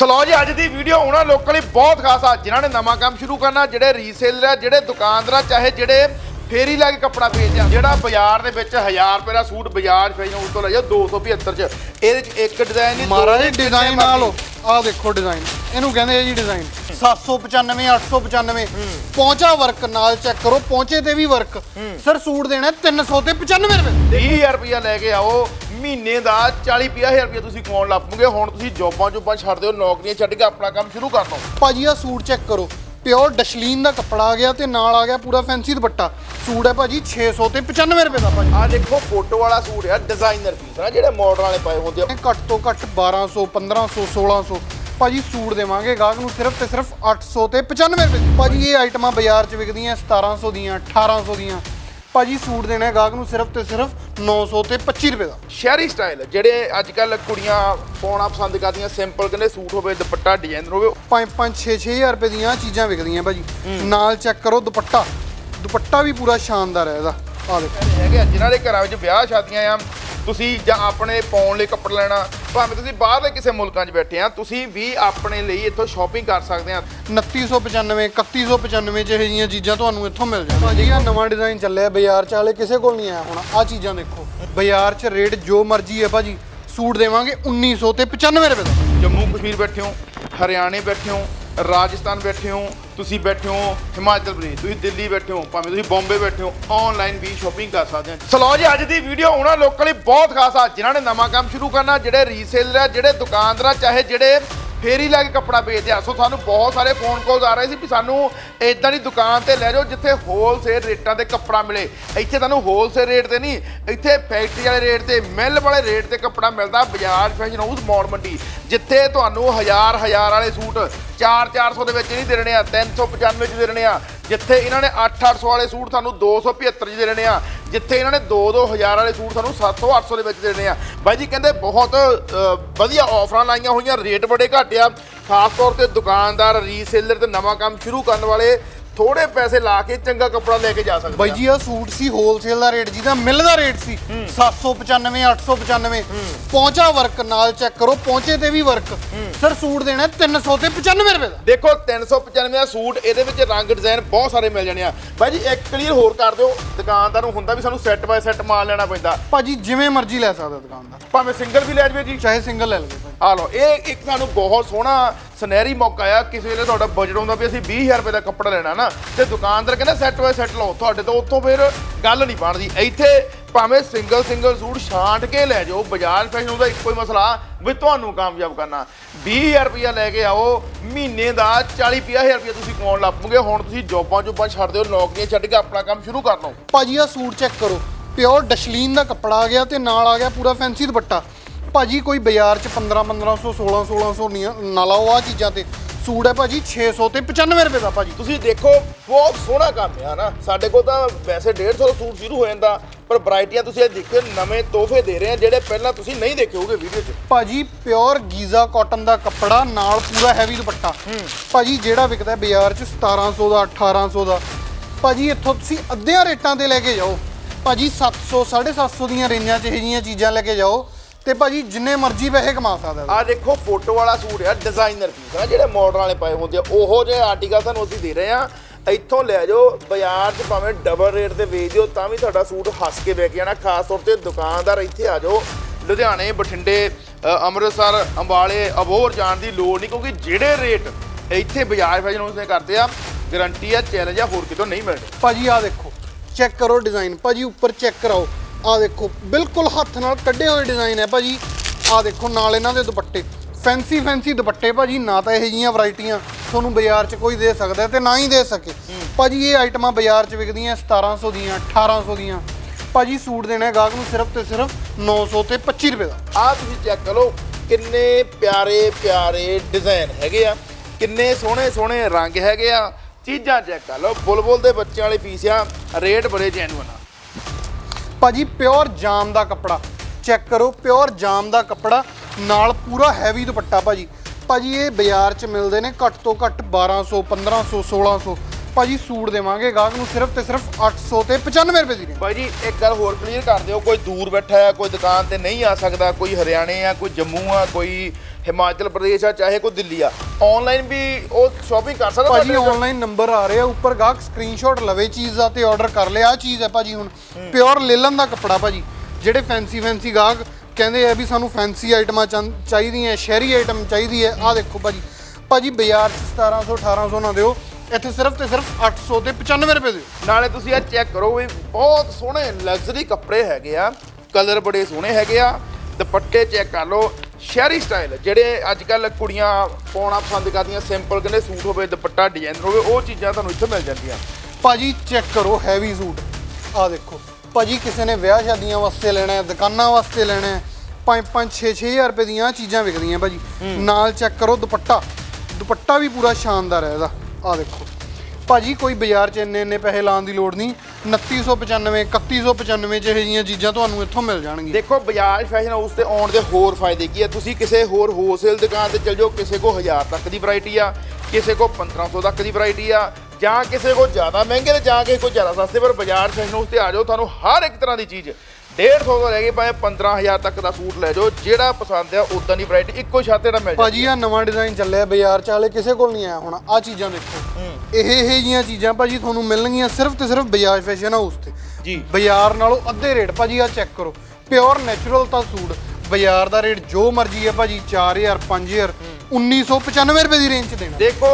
Slow ਜੀ ਅੱਜ ਦੀ video ਉਹਨਾਂ ਲੋਕਾਂ ਲਈ ਬਹੁਤ ਖਾਸ ਆ। ਜਿਨ੍ਹਾਂ ਨੇ ਨਵਾਂ ਕੰਮ ਸ਼ੁਰੂ ਕਰਨਾ ਜਿਹੜੇ ਰੀਸੇਲਰ ਆ ਜਿਹੜੇ ਦੁਕਾਨਦਾਰ ਆ ਚਾਹੇ ਜਿਹੜੇ ਫੇਰੀ ਲਾ ਕੇ ਕੱਪੜਾ ਵੇਚਦੇ ਆ ਜਿਹੜਾ ਬਾਜ਼ਾਰ ਦੇ ਵਿੱਚ 1000 ਰੁਪਏ ਦਾ ਸੂਟ ਬਾਜ਼ਾਰ ਫੈਸ਼ਨ ਉਸ ਤੋਂ ਲੈ ਜਾ 275 ਚ। ਇਹਦੇ ਚ ਇੱਕ ਡਿਜ਼ਾਈਨ ਨਹੀਂ ਮਹਾਰਾਜ ਡਿਜ਼ਾਈਨ ਮਰਜ਼ੀ। ਆਹ ਦੇਖੋ ਡਿਜ਼ਾਈਨ ਇਹਨੂੰ ਕਹਿੰਦੇ ਆ ਜੀ ਡਿਜ਼ਾਈਨ 795 895 ਪਹੁੰਚਾ ਵਰਕ ਨਾਲ ਚੈੱਕ ਕਰੋ ਪਹੁੰਚੇ ਤੇ ਵੀ ਵਰਕ ਸਰ ਸੂਟ ਦੇਣਾ 300 ਤੇ 95 ਰੁਪਏ। 20000 ਰੁਪਇਆ ਲੈ ਕੇ ਆਓ। ਮਹੀਨੇ ਦਾ 40 50000 ਰੁਪਇਆ ਤੁਸੀਂ ਕਮਾਉਣ ਲੱਪੋਗੇ ਹੁਣ ਤੁਸੀਂ ਜੋਬਾਂ ਜੋਬਾਂ ਛੱਡ ਦਿਓ ਨੌਕਰੀਆਂ ਛੱਡ ਕੇ ਆਪਣਾ ਕੰਮ ਸ਼ੁਰੂ ਕਰ ਲਓ। ਭਾਜੀ ਆ ਸੂਟ ਚੈੱਕ ਕਰੋ। ਪਿਓਰ ਡਸ਼ਲੀਨ ਦਾ ਕੱਪੜਾ ਆ ਗਿਆ ਤੇ ਨਾਲ ਆ ਗਿਆ ਪੂਰਾ ਫੈਂਸੀ ਦੁਪੱਟਾ। ਸੂਟ ਹੈ ਭਾਜੀ 600 ਤੇ 95 ਰੁਪਏ ਦਾ ਭਾਜੀ। ਆ ਦੇਖੋ ਫੋਟੋ ਵਾਲਾ ਸੂਟ ਆ ਡਿਜ਼ਾਈਨਰ ਪੀਸ ਆ ਜਿਹੜੇ ਮਾਡਲ ਵਾਲੇ ਪਾਏ ਹੁੰਦੇ ਆ। ਘੱਟ ਤੋਂ ਘੱਟ 1200 1500 1600 ਭਾਜੀ ਸੂਟ ਦੇਵਾਂਗੇ ਗਾਹਕ ਨੂੰ ਸਿਰਫ ਤੇ ਸਿਰਫ 800 ਤੇ 95 ਰੁਪਏ। ਭਾਜੀ ਇਹ ਆਈਟਮਾਂ ਬਾਜ਼ਾਰ 'ਚ ਵਿਕਦੀਆਂ 1700 ਦੀਆਂ 1800 ਦੀਆਂ। ਭਾਜੀ ਸੂਟ ਦੇਣਾ ਹੈ ਗਾਹਕ ਨੂੰ ਸਿਰਫ ਤੇ ਸਿਰਫ 900 ਤੇ 25 ਰੁਪਏ ਦਾ। ਸ਼ਹਿਰੀ ਸਟਾਈਲ ਜਿਹੜੇ ਅੱਜ ਕੱਲ ਕੁੜੀਆਂ ਪਾਉਣਾ ਪਸੰਦ ਕਰਦੀਆਂ ਸਿੰਪਲ ਕਹਿੰਦੇ ਸੂਟ ਹੋਵੇ ਦੁਪੱਟਾ ਡਿਜ਼ਾਈਨਰ ਹੋਵੇ 5-5 6-6000 ਰੁਪਏ ਦੀਆਂ ਚੀਜ਼ਾਂ ਵਿਕਦੀਆਂ ਭਾਜੀ। ਨਾਲ ਚੈੱਕ ਕਰੋ ਦੁਪੱਟਾ। ਦੁਪੱਟਾ ਵੀ ਪੂਰਾ ਸ਼ਾਨਦਾਰ ਹੈ ਇਹਦਾ। ਆ ਦੇਖੋ ਹੈਗੇ ਆ। ਜਿਨ੍ਹਾਂ ਦੇ ਘਰਾਂ ਵਿੱਚ ਵਿਆਹ ਸ਼ਾਦੀਆਂ ਆ ਤੁਸੀਂ ਜਾਂ ਆਪਣੇ ਪਾਉਣ ਲਈ ਕੱਪੜਾ ਲੈਣਾ ਭਾਵੇਂ ਤੁਸੀਂ ਬਾਹਰਲੇ ਕਿਸੇ ਮੁਲਕਾਂ 'ਚ ਬੈਠੇ ਆ ਤੁਸੀਂ ਵੀ ਆਪਣੇ ਲਈ ਇੱਥੋਂ ਸ਼ਾਪਿੰਗ ਕਰ ਸਕਦੇ ਆ। 2995 3195 ਚ ਇਹ ਜਿਹੀਆਂ ਚੀਜ਼ਾਂ ਤੁਹਾਨੂੰ ਇੱਥੋਂ ਮਿਲ ਜਾਣ ਭਾਜੀ ਆ ਨਵਾਂ ਡਿਜ਼ਾਈਨ ਚੱਲਿਆ ਬਾਜ਼ਾਰ ਚ ਹਾਲੇ ਕਿਸੇ ਕੋਲ ਨਹੀਂ ਆਇਆ ਹੁਣ ਆ ਚੀਜ਼ਾਂ ਦੇਖੋ। ਬਾਜ਼ਾਰ ਚ ਰੇਟ ਜੋ ਮਰਜ਼ੀ ਹੈ ਭਾਜੀ ਸੂਟ ਦੇਵਾਂਗੇ 1900 ਤੇ 95 ਰੁਪਏ ਦਾ। ਜੰਮੂ ਕਸ਼ਮੀਰ ਬੈਠੇ ਹੋ ਹਰਿਆਣੇ ਬੈਠੇ ਹੋ ਰਾਜਸਥਾਨ ਬੈਠੇ ਹੋ ਤੁਸੀਂ ਬੈਠੇ ਹੋ ਹਿਮਾਚਲ ਪ੍ਰਦੇਸ਼, ਤੁਸੀਂ ਦਿੱਲੀ ਬੈਠੇ ਹੋ, ਭਾਵੇਂ ਤੁਸੀਂ ਬੰਬੇ ਬੈਠੇ ਹੋ ਆਨਲਾਈਨ ਵੀ ਸ਼ਾਪਿੰਗ ਕਰ ਸਕਦੇ ਹੋ। ਸਲੋ ਜੀ, ਅੱਜ ਦੀ ਵੀਡੀਓ ਉਹਨਾਂ ਲੋਕਾਂ ਲਈ ਬਹੁਤ ਖਾਸ ਆ। ਜਿਨ੍ਹਾਂ ਨੇ ਨਵਾਂ ਕੰਮ ਸ਼ੁਰੂ ਕਰਨਾ, ਜਿਹੜੇ ਰੀਸੇਲਰ ਆ, ਜਿਹੜੇ ਦੁਕਾਨਦਾਰ ਆ, ਚਾਹੇ ਜਿਹੜੇ ਫੇਰੀ ਲੈ ਕੇ ਕੱਪੜਾ ਵੇਚਦੇ ਆ। ਸੋ ਸਾਨੂੰ ਬਹੁਤ ਸਾਰੇ ਫੋਨ ਕਾਲਸ ਆ ਰਹੇ ਸੀ ਵੀ ਸਾਨੂੰ ਇਦਾਂ ਦੀ ਦੁਕਾਨ ਤੇ ਲੈ ਜਾਓ ਜਿੱਥੇ ਹੋਲਸੇਲ ਰੇਟਾਂ ਤੇ ਕੱਪੜਾ ਮਿਲੇ। ਇੱਥੇ ਤੁਹਾਨੂੰ ਹੋਲਸੇਲ ਰੇਟ ਤੇ ਨਹੀਂ, ਇੱਥੇ ਫੈਕਟਰੀ ਵਾਲੇ ਰੇਟ ਤੇ ਮਿਲ ਵਾਲੇ ਰੇਟ ਤੇ ਕੱਪੜਾ ਮਿਲਦਾ ਬਜਾਜ ਫੈਸ਼ਨ ਹਾਊਸ ਮੌੜ ਮੰਡੀ, ਜਿੱਥੇ ਤੁਹਾਨੂੰ ਹਜ਼ਾਰ ਹਜ਼ਾਰ ਵਾਲੇ ਸੂਟ 4-400 ਦੇ ਵਿੱਚ ਨਹੀਂ ਦੇਣੇ ਆ 395 ਚ ਦੇਣੇ ਆ। ਜਿੱਥੇ ਇਹਨਾਂ ਨੇ 8-800 ਵਾਲੇ ਸੂਟ ਤੁਹਾਨੂੰ 275 ਚ ਦੇਣੇ ਆ। ਜਿੱਥੇ ਇਹਨਾਂ ਨੇ 2-2000 ਵਾਲੇ ਸੂਟ ਤੁਹਾਨੂੰ 700-800 ਦੇ ਵਿੱਚ ਦੇਣੇ ਆ। ਬਾਈ ਜੀ, ਕਹਿੰਦੇ ਬਹੁਤ ਵਧੀਆ ਆਫਰਾਂ ਲਾਈਆਂ ਹੋਈਆਂ, ਰੇਟ ਬੜੇ ਘੱਟ ਆ। ਖਾਸ ਤੌਰ ਤੇ ਦੁਕਾਨਦਾਰ ਰੀਸੇਲਰ ਤੇ ਨਵਾਂ ਕੰਮ ਸ਼ੁਰੂ ਕਰਨ ਵਾਲੇ ਥੋੜੇ ਪੈਸੇ ਲਾ ਕੇ ਚੰਗਾ ਕੱਪੜਾ ਲੈ ਕੇ ਜਾ ਸਕਦੇ ਬਾਈ ਜੀ ਆ ਸੂਟ ਸੀ ਹੋਲਸੇਲ ਦਾ ਰੇਟ ਜਿਹਦਾ ਮਿਲ ਦਾ ਰੇਟ ਸੀ 795 895 ਪਹੁੰਚਾ ਵਰਕ ਨਾਲ ਚੈੱਕ ਕਰੋ ਪਹੁੰਚੇ ਤੇ ਵੀ ਵਰਕ ਸਰ ਸੂਟ ਦੇਣਾ 300 ਤੇ 95 ਰੁਪਏ ਦਾ। ਦੇਖੋ 395 ਦਾ ਸੂਟ ਇਹਦੇ ਵਿੱਚ ਰੰਗ ਡਿਜ਼ਾਈਨ ਬਹੁਤ ਸਾਰੇ ਮਿਲ ਜਾਣੇ ਆ। ਬਾਈ ਜੀ ਇੱਕ ਕਲੀਅਰ ਹੋਰ ਕਰ ਦਿਓ ਦੁਕਾਨਦਾਰ ਨੂੰ ਹੁੰਦਾ ਵੀ ਸਾਨੂੰ ਸੈੱਟ ਬਾਏ ਸੈੱਟ ਮਾਲ ਲੈਣਾ ਪੈਂਦਾ। ਭਾਜੀ ਜਿਵੇਂ ਮਰਜ਼ੀ ਲੈ ਸਕਦਾ ਦੁਕਾਨਦਾਰ। ਭਾਵੇਂ ਸਿੰਗਲ ਵੀ ਲੈ ਜਾਵੇ ਜੀ। ਚਾਹੇ ਸਿੰਗਲ ਲੈ ਲਵੇ। ਆ ਲਓ ਇਹ ਇੱਕ ਸਾਨੂੰ ਬਹੁਤ ਸੋਹਣਾ ਸੁਨਹਿਰੀ ਮੌਕਾ ਆ ਕਿਸੇ ਵੇਲੇ ਤੁਹਾਡਾ ਬਜਟ ਹੁੰਦਾ ਵੀ ਅਸੀਂ 20000 ਰੁਪਏ ਦਾ ਕੱਪੜਾ ਲੈਣਾ ਨਾ, ਤੇ ਦੁਕਾਨਦਾਰ ਕਹਿੰਦਾ ਸੈੱਟ ਬਾਏ ਸੈੱਟ ਲਓ, ਤੁਹਾਡੇ ਤੋਂ ਉੱਥੋਂ ਫਿਰ ਗੱਲ ਨਹੀਂ ਬਣਦੀ। ਇੱਥੇ ਭਾਵੇਂ ਸਿੰਗਲ ਸਿੰਗਲ ਸੂਟ ਛਾਂਟ ਕੇ ਲੈ ਜਾਓ, ਬਾਜ਼ਾਰ ਫੈਸ਼ਨ ਦਾ ਇੱਕੋ ਹੀ ਮਸਲਾ, ਵੀ ਤੁਹਾਨੂੰ ਕਾਮਯਾਬ ਕਰਨਾ। 20000 ਰੁਪਇਆ ਲੈ ਕੇ ਆਓ, ਮਹੀਨੇ ਦਾ 40 50000 ਰੁਪਇਆ ਤੁਸੀਂ ਕਮਾਉਣ ਲੱਪੋਗੇ ਹੁਣ ਤੁਸੀਂ ਜੋਬਾਂ ਜੋਬਾਂ ਛੱਡ ਦਿਓ, ਨੌਕਰੀਆਂ ਛੱਡ ਕੇ ਆਪਣਾ ਕੰਮ ਸ਼ੁਰੂ ਕਰ ਲਓ। ਭਾਜੀ ਆ ਸੂਟ ਚੈੱਕ ਕਰੋ। ਪਿਓਰ ਡਸ਼ਲੀਨ ਦਾ ਕੱਪੜਾ ਆ ਗਿਆ ਤੇ ਨਾਲ ਆ ਗਿਆ ਪੂਰਾ ਫੈਂਸੀ ਦੁਪੱਟਾ। ਭਾਜੀ ਕੋਈ ਬਾਜ਼ਾਰ ਚ 15 1500 16 1600 ਨਹੀਂ ਨਾ ਲਾਓ ਆ ਚੀਜ਼ਾਂ ਤੇ। ਸੂਟ ਹੈ ਭਾਜੀ 600 ਤੇ 95 ਰੁਪਏ ਦਾ ਭਾਜੀ। ਤੁਸੀਂ ਦੇਖੋ ਬਹੁਤ ਸੋਹਣਾ ਕੰਮ ਹੈ ਨਾ। ਸਾਡੇ ਕੋਲ ਤਾਂ ਵੈਸੇ 150 ਦਾ ਸੂਟ ਸ਼ੁਰੂ ਹੋ ਜਾਂਦਾ ਪਰ ਵੈਰਾਈਟੀਆਂ ਤੁਸੀਂ ਇਹ ਦੇਖਿਓ ਨਵੇਂ ਤੋਹਫੇ ਦੇ ਰਹੇ ਆ ਜਿਹੜੇ ਪਹਿਲਾਂ ਤੁਸੀਂ ਨਹੀਂ ਦੇਖੇ ਹੋਗੇ ਵੀਡੀਓ 'ਚ। ਭਾਜੀ ਪਿਓਰ ਗੀਜ਼ਾ ਕਾਟਨ ਦਾ ਕੱਪੜਾ ਨਾਲ ਪੂਰਾ ਹੈਵੀ ਦੁਪੱਟਾ। ਭਾਜੀ ਜਿਹੜਾ ਵਿਕਦਾ ਬਾਜ਼ਾਰ ਚ 1700 ਦਾ 1800 ਦਾ। ਭਾਜੀ ਇੱਥੋਂ ਤੁਸੀਂ ਅੱਧਿਆਂ ਰੇਟਾਂ ਤੇ ਲੈ ਕੇ ਜਾਓ। ਭਾਜੀ 700 750 ਦੀਆਂ ਰੇਂਜਾਂ 'ਚ ਇਹ ਜੀਆਂ ਚੀਜ਼ਾਂ ਲੈ ਕੇ ਜਾਓ। ਤੇ ਭਾਜੀ ਜਿੰਨੇ ਮਰਜ਼ੀ ਪੈਸੇ ਕਮਾ ਸਕਦਾ ਆ ਦੇਖੋ ਫੋਟੋ ਵਾਲਾ ਸੂਟ ਆ ਡਿਜ਼ਾਈਨਰ ਪੀਸ ਆ। ਜਿਹੜੇ ਮਾਡਲ ਵਾਲੇ ਪਾਏ ਹੁੰਦੇ ਆ ਉਹੋ ਜਿਹੇ ਆਰਟੀਕਲ ਤੁਹਾਨੂੰ ਅਸੀਂ ਦੇ ਰਹੇ ਆ ਇੱਥੋਂ ਲੈ ਜਾਓ ਬਾਜ਼ਾਰ 'ਚ ਭਾਵੇਂ ਡਬਲ ਰੇਟ ਤੇ ਵੇਚ ਦਿਓ ਤਾਂ ਵੀ ਤੁਹਾਡਾ ਸੂਟ ਹੱਸ ਕੇ ਵਿਕ ਜਾਣਾ। ਖਾਸ ਤੌਰ ਤੇ ਦੁਕਾਨਦਾਰ ਇੱਥੇ ਆ ਜਾਓ। ਲੁਧਿਆਣੇ ਬਠਿੰਡੇ ਅੰਮ੍ਰਿਤਸਰ ਅੰਬਾਲੇ ਅਬੋਹਰ ਜਾਣ ਦੀ ਲੋੜ ਨਹੀਂ ਕਿਉਂਕਿ ਜਿਹੜੇ ਰੇਟ ਇੱਥੇ ਬਾਜ਼ਾਰ ਫੈਸ਼ਨ ਹਾਊਸ ਨੇ ਕਰਦੇ ਆ ਗਾਰੰਟੀ ਆ ਚੈਲੰਜ ਆ ਹੋਰ ਕਿਤੋਂ ਨਹੀਂ ਮਿਲਣੇ ਭਾਜੀ ਆ ਦੇਖੋ ਚੈੱਕ ਕਰੋ ਡਿਜ਼ਾਈਨ ਭਾਜੀ ਉੱਪਰ ਚੈੱਕ ਕਰਾਓ। ਆ ਦੇਖੋ ਬਿਲਕੁਲ ਹੱਥ ਨਾਲ ਕੱਢੇ ਹੋਏ ਡਿਜ਼ਾਈਨ ਹੈ ਭਾਜੀ। ਆ ਦੇਖੋ ਨਾਲ ਇਹਨਾਂ ਦੇ ਦੁਪੱਟੇ। ਫੈਂਸੀ ਫੈਂਸੀ ਦੁਪੱਟੇ ਭਾਜੀ ਨਾ ਤਾਂ ਇਹ ਜੀਆਂ ਵੈਰਾਈਟੀਆਂ ਤੁਹਾਨੂੰ ਬਾਜ਼ਾਰ 'ਚ ਕੋਈ ਦੇ ਸਕਦਾ ਤੇ ਨਾ ਹੀ ਦੇ ਸਕੇ। ਭਾਜੀ ਇਹ ਆਈਟਮਾਂ ਬਾਜ਼ਾਰ 'ਚ ਵਿਕਦੀਆਂ 1700 ਦੀਆਂ 1800 ਦੀਆਂ। ਭਾਜੀ ਸੂਟ ਦੇਣਾ ਗਾਹਕ ਨੂੰ ਸਿਰਫ ਤੇ ਸਿਰਫ 900 ਤੇ 25 ਰੁਪਏ ਦਾ। ਆ ਤੁਸੀਂ ਚੈੱਕ ਕਰੋ ਕਿੰਨੇ ਪਿਆਰੇ ਪਿਆਰੇ ਡਿਜ਼ਾਈਨ ਹੈਗੇ ਆ। ਕਿੰਨੇ ਸੋਹਣੇ ਸੋਹਣੇ ਰੰਗ ਹੈਗੇ ਆ। ਚੀਜ਼ਾਂ ਚੈੱਕ ਕਰ ਲਓ ਬੁਲਬੁਲ ਦੇ ਬੱਚਿਆਂ ਵਾਲੇ ਪੀਸ ਆ। ਰੇਟ ਬੜੇ ਜੈਨੂਨ ਆ। ਭਾਜੀ ਪਿਓਰ ਜਾਮ ਦਾ ਕੱਪੜਾ। ਚੈੱਕ ਕਰੋ ਪਿਓਰ ਜਾਮ ਦਾ ਕੱਪੜਾ, ਨਾਲ ਪੂਰਾ ਹੈਵੀ ਦੁਪੱਟਾ ਭਾਜੀ। ਭਾਜੀ, ਇਹ ਬਾਜ਼ਾਰ 'ਚ ਮਿਲਦੇ ਨੇ ਘੱਟ ਤੋਂ ਘੱਟ 1200 1500 1600 ਭਾਜੀ ਸੂਟ ਦੇਵਾਂਗੇ ਗਾਹਕ ਨੂੰ ਸਿਰਫ ਤੇ ਸਿਰਫ 800 ਤੇ 95 ਰੁਪਏ ਦੀ ਰੇਂਜ ਬਾਈ ਜੀ ਇੱਕ ਗੱਲ ਹੋਰ ਕਲੀਅਰ ਕਰ ਦਿਓ ਕੋਈ ਦੂਰ ਬੈਠਾ ਹੈ ਕੋਈ ਦੁਕਾਨ ਤੇ ਨਹੀਂ ਆ ਸਕਦਾ ਕੋਈ ਹਰਿਆਣੇ ਆ ਕੋਈ ਜੰਮੂ ਆ ਕੋਈ ਹਿਮਾਚਲ ਪ੍ਰਦੇਸ਼ ਆ ਚਾਹੇ ਕੋਈ ਦਿੱਲੀ ਆ। ਆਨਲਾਈਨ ਵੀ ਉਹ ਸ਼ਾਪਿੰਗ ਕਰ ਸਕਦਾ ਭਾਜੀ ਆਨਲਾਈਨ ਨੰਬਰ ਆ ਰਿਹਾ ਉੱਪਰ ਗਾਹਕ ਸਕਰੀਨਸ਼ਾਟ ਲਵੇ ਚੀਜ਼ ਦਾ ਤੇ ਆਰਡਰ ਕਰ ਲਿਆ ਆ ਚੀਜ਼ ਹੈ ਭਾਜੀ ਹੁਣ। ਪਿਓਰ ਲੇਲਨ ਦਾ ਕੱਪੜਾ ਭਾਜੀ ਜਿਹੜੇ ਫੈਂਸੀ ਫੈਂਸੀ ਗਾਹਕ ਕਹਿੰਦੇ ਆ ਵੀ ਸਾਨੂੰ ਫੈਂਸੀ ਆਈਟਮਾਂ ਚਾਹੀਦੀਆਂ ਸ਼ਹਿਰੀ ਆਈਟਮ ਚਾਹੀਦੀ ਹੈ ਆ ਦੇਖੋ ਭਾਜੀ। ਭਾਜੀ ਬਾਜ਼ਾਰ 'ਚ 1700 1800 ਨਾ ਦਿਓ। ਇੱਥੇ ਸਿਰਫ ਤੇ ਸਿਰਫ 800 ਤੇ 95 ਰੁਪਏ ਦਿਓ। ਨਾਲੇ ਤੁਸੀਂ ਇਹ ਚੈੱਕ ਕਰੋ ਵੀ ਬਹੁਤ ਸੋਹਣੇ ਲਗਜ਼ਰੀ ਕੱਪੜੇ ਹੈਗੇ ਆ ਕਲਰ ਬੜੇ ਸੋਹਣੇ ਹੈਗੇ ਆ। ਦੁਪੱਟੇ ਚੈੱਕ ਕਰ ਲਓ ਸ਼ਹਿਰੀ ਸਟਾਈਲ ਜਿਹੜੇ ਅੱਜ ਕੱਲ ਕੁੜੀਆਂ ਪਾਉਣਾ ਪਸੰਦ ਕਰਦੀਆਂ ਸਿੰਪਲ ਕਹਿੰਦੇ ਸੂਟ ਹੋਵੇ ਦੁਪੱਟਾ ਡਿਜ਼ਾਈਨਰ ਹੋਵੇ ਉਹ ਚੀਜ਼ਾਂ ਤੁਹਾਨੂੰ ਇੱਥੇ ਮਿਲ ਜਾਂਦੀਆਂ। ਭਾਜੀ ਚੈੱਕ ਕਰੋ ਹੈਵੀ ਸੂਟ। ਆ ਦੇਖੋ ਭਾਜੀ ਕਿਸੇ ਨੇ ਵਿਆਹ ਸ਼ਾਦੀਆਂ ਵਾਸਤੇ ਲੈਣਾ ਹੈ ਦੁਕਾਨਾਂ ਵਾਸਤੇ ਲੈਣਾ ਹੈ 5-5 6-6000 ਰੁਪਏ ਦੀਆਂ ਚੀਜ਼ਾਂ ਵਿਕਦੀਆਂ ਭਾਜੀ। ਨਾਲ ਚੈੱਕ ਕਰੋ ਦੁਪੱਟਾ। ਦੁਪੱਟਾ ਵੀ ਪੂਰਾ ਸ਼ਾਨਦਾਰ ਹੈ ਇਹਦਾ। ਆ ਦੇਖੋ। ਭਾਜੀ, ਕੋਈ ਬਾਜ਼ਾਰ 'ਚ ਇੰਨੇ ਇੰਨੇ ਪੈਸੇ ਲਾਉਣ ਦੀ ਲੋੜ ਨਹੀਂ। 2995 3195 ਚ ਇਹ ਜਿਹੀਆਂ ਚੀਜ਼ਾਂ ਤੁਹਾਨੂੰ ਇੱਥੋਂ ਮਿਲ ਜਾਣਗੀਆਂ। ਦੇਖੋ ਬਜਾਜ ਫੈਸ਼ਨ ਹਾਊਸ ਤੇ ਆਉਣ ਦੇ ਹੋਰ ਫਾਇਦੇ ਕੀ ਆ? ਤੁਸੀਂ ਕਿਸੇ ਹੋਰ ਹੋਲਸੇਲ ਦੁਕਾਨ ਤੇ ਚਲ ਜਾਓ, ਕਿਸੇ ਕੋ 1000 ਤੱਕ ਦੀ ਵੈਰਾਈਟੀ ਆ, ਕਿਸੇ ਕੋ 1500 ਤੱਕ ਦੀ ਵੈਰਾਈਟੀ ਆ, ਜਾਂ ਕਿਸੇ ਕੋ ਜ਼ਿਆਦਾ ਮਹਿੰਗੇ ਤੇ ਜਾਂ ਕਿਸੇ ਕੋ ਜ਼ਿਆਦਾ ਸਸਤੇ, ਪਰ ਬਜਾਜ ਫੈਸ਼ਨ ਹਾਊਸ ਤੇ ਆ ਜਾਓ, ਤੁਹਾਨੂੰ ਹਰ ਇੱਕ ਤਰ੍ਹਾਂ ਦੀ ਚੀਜ਼ 150 ਤੋਂ ਲੈ ਕੇ ਭਾਵੇਂ 15000 ਤੱਕ ਦਾ ਸੂਟ ਲੈ ਜਾਓ ਜਿਹੜਾ ਪਸੰਦ ਆ ਉਦਾਂ ਦੀ ਵੈਰਾਈਟੀ ਇੱਕੋ ਛਾਤੇ ਨਾਲ ਮਿਲ ਭਾਜੀ ਆ। ਨਵਾਂ ਡਿਜ਼ਾਈਨ ਚੱਲਿਆ ਬਾਜ਼ਾਰ 'ਚ ਹਾਲੇ ਕਿਸੇ ਕੋਲ ਨਹੀਂ ਆਇਆ ਹੁਣ ਆ ਚੀਜ਼ਾਂ ਦੇਖੋ। ਇਹ ਇਹ ਜੀਆਂ ਚੀਜ਼ਾਂ ਭਾਜੀ ਤੁਹਾਨੂੰ ਮਿਲਣਗੀਆਂ ਸਿਰਫ ਤੇ ਸਿਰਫ ਬਜਾਜ ਫੈਸ਼ਨ ਹਾਊਸ ਤੇ। ਜੀ। ਬਾਜ਼ਾਰ ਨਾਲੋਂ ਅੱਧੇ ਰੇਟ ਭਾਜੀ ਆ ਚੈੱਕ ਕਰੋ। ਪਿਓਰ ਨੈਚੁਰਲ ਤਾਂ ਸੂਟ ਬਾਜ਼ਾਰ ਦਾ ਰੇਟ ਜੋ ਮਰਜ਼ੀ ਹੈ ਭਾਜੀ 4000 5000 1995 ਰੁਪਏ ਦੀ ਰੇਂਜ 'ਚ ਦੇਣਾ। ਦੇਖੋ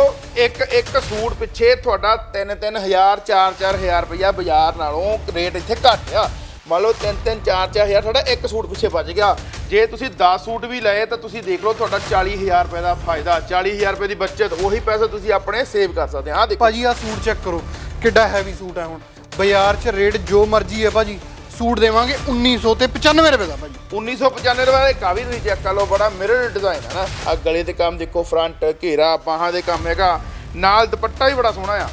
ਇੱਕ ਇੱਕ ਸੂਟ ਪਿੱਛੇ ਤੁਹਾਡਾ 3-3000 4-4000 ਰੁਪਇਆ ਬਾਜ਼ਾਰ ਨਾਲੋਂ ਰੇਟ ਇੱਥੇ ਘੱਟ ਆ। ਮੰਨ ਲਓ 3-3 4-4000 ਤੁਹਾਡਾ ਇੱਕ ਸੂਟ ਪਿੱਛੇ ਬਚ ਗਿਆ। ਜੇ ਤੁਸੀਂ 10 ਸੂਟ ਵੀ ਲਏ ਤਾਂ ਤੁਸੀਂ ਦੇਖ ਲਓ ਤੁਹਾਡਾ 40000 ਰੁਪਏ ਦਾ ਫਾਇਦਾ 40000 ਰੁਪਏ ਦੀ ਬਚਤ ਉਹੀ ਪੈਸੇ ਤੁਸੀਂ ਆਪਣੇ ਸੇਵ ਕਰ ਸਕਦੇ ਆ। ਦੇਖੋ। ਭਾਜੀ ਆ ਸੂਟ ਚੈੱਕ ਕਰੋ ਕਿੱਡਾ ਹੈਵੀ ਸੂਟ ਹੈ ਹੁਣ। ਬਾਜ਼ਾਰ 'ਚ ਰੇਟ ਜੋ ਮਰਜ਼ੀ ਹੈ ਭਾਜੀ ਸੂਟ ਦੇਵਾਂਗੇ 1900 ਤੇ 95 ਰੁਪਏ ਦਾ ਭਾਜੀ। 1995 ਵਾਲੇ ਕਾਫੀ ਤੁਸੀਂ ਚੈੱਕ ਕਰ ਲਓ ਬੜਾ ਮਿਰਰ ਡਿਜ਼ਾਈਨ ਹੈ ਨਾ। ਆ ਗਲੇ ਦੇ ਕੰਮ ਦੇਖੋ ਫਰੰਟ ਘੇਰਾ ਬਾਹਾਂ ਦੇ ਕੰਮ ਹੈਗਾ। ਨਾਲ ਦੁਪੱਟਾ ਵੀ ਬੜਾ ਸੋਹਣਾ ਆ।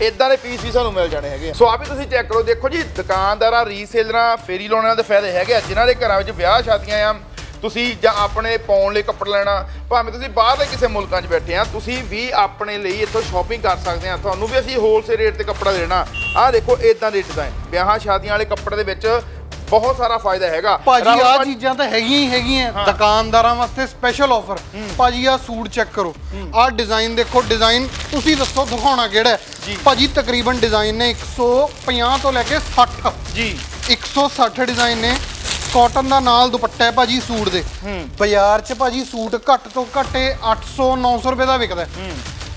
ਇਦਾਂ ਦੇ ਪੀਸ ਵੀ ਸਾਨੂੰ ਮਿਲ ਜਾਣੇ ਹੈਗੇ ਆ। ਸੋ ਆ ਵੀ ਤੁਸੀਂ ਚੈੱਕ ਕਰੋ, ਦੇਖੋ ਜੀ, ਦੁਕਾਨਦਾਰਾਂ ਰੀਸੇਲਰਾਂ ਫੇਰੀ ਲਾਉਣਿਆਂ ਦੇ ਫਾਇਦੇ ਹੈਗੇ ਆ, ਜਿਨ੍ਹਾਂ ਦੇ ਘਰਾਂ ਵਿੱਚ ਵਿਆਹ ਸ਼ਾਦੀਆਂ ਆ, ਤੁਸੀਂ ਜਾਂ ਆਪਣੇ ਪਾਉਣ ਲਈ ਕੱਪੜਾ ਲੈਣਾ, ਭਾਵੇਂ ਤੁਸੀਂ ਬਾਹਰਲੇ ਕਿਸੇ ਮੁਲਕਾਂ 'ਚ ਬੈਠੇ ਆ, ਤੁਸੀਂ ਵੀ ਆਪਣੇ ਲਈ ਇੱਥੋਂ ਸ਼ਾਪਿੰਗ ਕਰ ਸਕਦੇ ਆ। ਤੁਹਾਨੂੰ ਵੀ ਅਸੀਂ ਹੋਲਸੇਲ ਰੇਟ ਤੇ ਕੱਪੜਾ ਦੇਣਾ। ਆਹ ਦੇਖੋ ਇਦਾਂ ਦੇ ਡਿਜ਼ਾਈਨ ਵਿਆਹਾਂ ਸ਼ਾਦੀਆਂ ਵਾਲੇ ਕੱਪੜੇ ਦੇ ਵਿੱਚ ਬਹੁਤ ਸਾਰਾ ਫਾਇਦਾ ਹੈਗਾ। ਭਾਜੀ ਆ ਚੀਜ਼ਾਂ ਤਾਂ ਹੈਗੀਆਂ ਹੀ ਹੈਗੀਆਂ। ਦੁਕਾਨਦਾਰਾਂ ਵਾਸਤੇ ਸਪੈਸ਼ਲ ਆਫਰ ਭਾਜੀ ਆ ਸੂਟ ਚੈੱਕ ਕਰੋ। ਆ ਡਿਜ਼ਾਈਨ ਦੇਖੋ ਡਿਜ਼ਾਈਨ ਤੁਸੀਂ ਦੱਸੋ ਦਿਖਾਉਣਾ ਕਿਹੜਾ। ਹੈ। ਭਾਜੀ ਤਕਰੀਬਨ ਡਿਜ਼ਾਈਨ ਨੇ 150 ਤੋਂ ਲੈ ਕੇ 60 ਜੀ। 160 ਡਿਜ਼ਾਈਨ ਨੇ। ਕਾਟਨ ਦਾ ਨਾਲ ਦੁਪੱਟਾ ਹੈ ਭਾਜੀ ਸੂਟ ਦੇ। ਬਾਜ਼ਾਰ 'ਚ ਭਾਜੀ ਸੂਟ ਘੱਟ ਤੋਂ ਘੱਟ 800 900 ਰੁਪਏ ਦਾ ਵਿਕਦਾ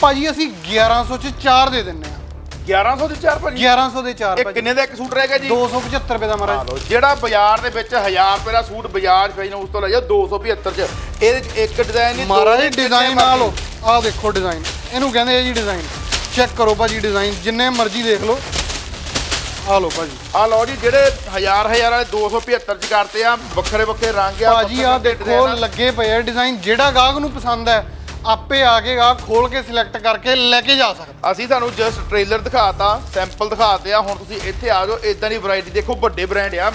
ਭਾਜੀ ਅਸੀਂ 1100 'ਚ 4 ਦੇ ਦਿੰਨੇ ਆ 1100 ਦੇ ਚਾਰ ਭਾਜੀ? 1100 ਦੇ 4 ਇਹ ਭਾਜੀ। ਕਿੰਨੇ ਦਾ ਇੱਕ ਸੂਟ ਰਹੇਗਾ ਜੀ? 275 ਰੁਪਏ ਦਾ ਮਹਾਰਾਜ ਲਓ ਜਿਹੜਾ ਬਾਜ਼ਾਰ ਦੇ ਵਿੱਚ 1000 ਰੁਪਏ ਦਾ ਸੂਟ ਬਾਜ਼ਾਰ ਫੈਸ਼ਨ ਉਸ ਤੋਂ ਲੈ ਜਾਓ 275 ਚ। ਇਹਦੇ ਚ ਇੱਕ ਡਿਜ਼ਾਈਨ ਨਹੀਂ ਮਹਾਰਾਜ ਡਿਜ਼ਾਈਨ ਆ। ਲਓ। ਆਹ ਦੇਖੋ ਡਿਜ਼ਾਈਨ ਇਹਨੂੰ ਕਹਿੰਦੇ ਆ ਜੀ ਡਿਜ਼ਾਈਨ ਚੈੱਕ ਕਰੋ ਭਾਜੀ ਡਿਜ਼ਾਈਨ ਜਿੰਨੇ ਮਰਜ਼ੀ ਦੇਖ ਲਓ। ਆ ਲਓ ਭਾਜੀ। ਆ ਲਓ ਜੀ ਜਿਹੜੇ 1000 1000 ਵਾਲੇ 275 ਚ ਕਰਤੇ ਆ ਵੱਖਰੇ ਵੱਖਰੇ ਰੰਗ ਆ ਭਾਜੀ ਆ ਦੇਖੋ। ਲੱਗੇ ਪਏ ਆ ਡਿਜ਼ਾਈਨ ਜਿਹੜਾ ਗਾਹਕ ਨੂੰ ਪਸੰਦ ਹੈ ਆਪੇ ਆ ਕੇ ਗਾਹਕ ਖੋਲ ਕੇ ਸਿਲੈਕਟ ਕਰਕੇ ਲੈ ਕੇ ਜਾ ਸਕਦਾ। ਅਸੀਂ ਤੁਹਾਨੂੰ ਜਸਟ ਟ੍ਰੇਲਰ ਦਿਖਾਤਾ ਸੈਂਪਲ ਦਿਖਾਤੇ ਆ, ਹੁਣ ਤੁਸੀਂ ਇੱਥੇ ਆ ਜਾਓ ਇਦਾਂ ਦੀ ਵੈਰਾਈਟੀ ਦੇਖੋ, ਵੱਡੇ ਬ੍ਰਾਂਡ ਆ।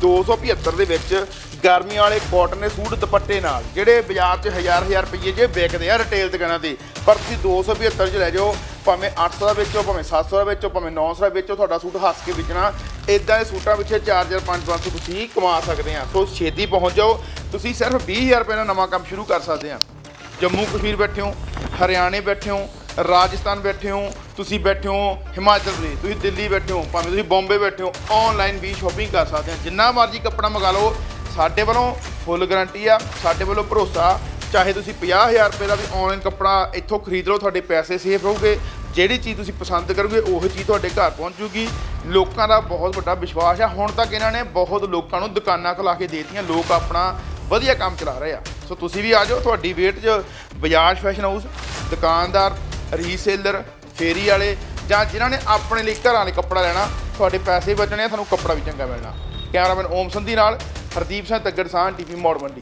275 ਦੇ ਵਿੱਚ ਗਰਮੀ ਵਾਲੇ ਕਾਟਨ ਦੇ ਸੂਟ ਦੁਪੱਟੇ ਨਾਲ, ਜਿਹੜੇ ਬਾਜ਼ਾਰ 'ਚ ਹਜ਼ਾਰ ਹਜ਼ਾਰ ਰੁਪਏ ਜੇ ਵਿਕਦੇ ਆ ਰਿਟੇਲ ਦੁਕਾਨਾਂ ਤੇ। ਪਰ ਤੁਸੀਂ 275 'ਚ ਲੈ ਜਾਓ, ਭਾਵੇਂ 800 ਦਾ ਵੇਚੋ, ਭਾਵੇਂ 700 ਦਾ ਵੇਚੋ, ਭਾਵੇਂ 900 ਦਾ ਵੇਚੋ, ਤੁਹਾਡਾ ਸੂਟ ਹੱਸ ਕੇ ਵਿਕਣਾ। ਇਦਾਂ ਦੇ ਸੂਟਾਂ ਪਿੱਛੇ 4000 500 ਤੁਸੀਂ ਕਮਾ ਸਕਦੇ ਆ। ਸੋ ਛੇਤੀ ਪਹੁੰਚ ਜਾਓ, ਤੁਸੀਂ ਸਿਰਫ 20000 ਰੁਪਏ ਨਾਲ ਨਵਾਂ ਕੰਮ ਸ਼ੁਰੂ ਕਰ ਸਕਦੇ ਆ। ਜੰਮੂ ਕਸ਼ਮੀਰ ਬੈਠੇ ਹੋ, ਹਰਿਆਣੇ ਬੈਠੇ ਹੋ, ਰਾਜਸਥਾਨ ਬੈਠੇ ਹੋ, ਤੁਸੀਂ ਬੈਠੇ ਹੋ ਹਿਮਾਚਲ ਪ੍ਰਦੇਸ਼, ਤੁਸੀਂ ਦਿੱਲੀ ਬੈਠੇ ਹੋ, ਭਾਵੇਂ ਤੁਸੀਂ ਬੰਬੇ ਬੈਠੇ ਹੋ ਆਨਲਾਈਨ ਵੀ ਸ਼ਾਪਿੰਗ ਕਰ ਸਕਦੇ ਹੋ, ਜਿੰਨਾ ਮਰਜ਼ੀ ਕੱਪੜਾ ਮੰਗਾ ਲਓ, ਸਾਡੇ ਵੱਲੋਂ ਫੁੱਲ ਗਾਰੰਟੀ ਆ, ਸਾਡੇ ਵੱਲੋਂ ਭਰੋਸਾ, ਚਾਹੇ ਤੁਸੀਂ 50000 ਰੁਪਏ ਦਾ ਵੀ ਆਨਲਾਈਨ ਕੱਪੜਾ ਇੱਥੋਂ ਖਰੀਦ ਲਓ, ਤੁਹਾਡੇ ਪੈਸੇ ਸੇਫ ਰਹੋਗੇ, ਜਿਹੜੀ ਚੀਜ਼ ਤੁਸੀਂ ਪਸੰਦ ਕਰੋਗੇ, ਉਹ ਚੀਜ਼ ਤੁਹਾਡੇ ਘਰ ਪਹੁੰਚ ਜੂਗੀ, ਲੋਕਾਂ ਦਾ ਬਹੁਤ ਵੱਡਾ ਵਿਸ਼ਵਾਸ ਆ, ਹੁਣ ਤੱਕ ਇਹਨਾਂ ਨੇ ਬਹੁਤ ਲੋਕਾਂ ਨੂੰ ਦੁਕਾਨਾਂ ਖੁਲਾ ਕੇ ਦੇਤੀਆਂ, ਲੋਕ ਆਪਣਾ ਵਧੀਆ ਕੰਮ ਚਲਾ ਰਹੇ ਆ। ਸੋ ਤੁਸੀਂ ਵੀ ਆ ਜਾਓ, ਤੁਹਾਡੀ ਵੇਟ 'ਚ ਬਜਾਜ ਫੈਸ਼ਨ ਹਾਊਸ ਦੁਕਾਨਦਾਰ ਰੀਸੇਲਰ ਫੇਰੀ ਵਾਲੇ, ਜਾਂ ਜਿਨ੍ਹਾਂ ਨੇ ਆਪਣੇ ਲਈ ਘਰਾਂ ਲਈ ਕੱਪੜਾ ਲੈਣਾ, ਤੁਹਾਡੇ ਪੈਸੇ ਬਚਣੇ ਆ, ਤੁਹਾਨੂੰ ਕੱਪੜਾ ਵੀ ਚੰਗਾ ਮਿਲਣਾ। ਕੈਮਰਾਮੈਨ ਓਮ ਸੰਧੀ ਨਾਲ ਹਰਦੀਪ ਸਿੰਘ ਤੱਗੜ ਸਾਹ ਟੀਪੀ ਮੋੜ ਮੰਡੀ।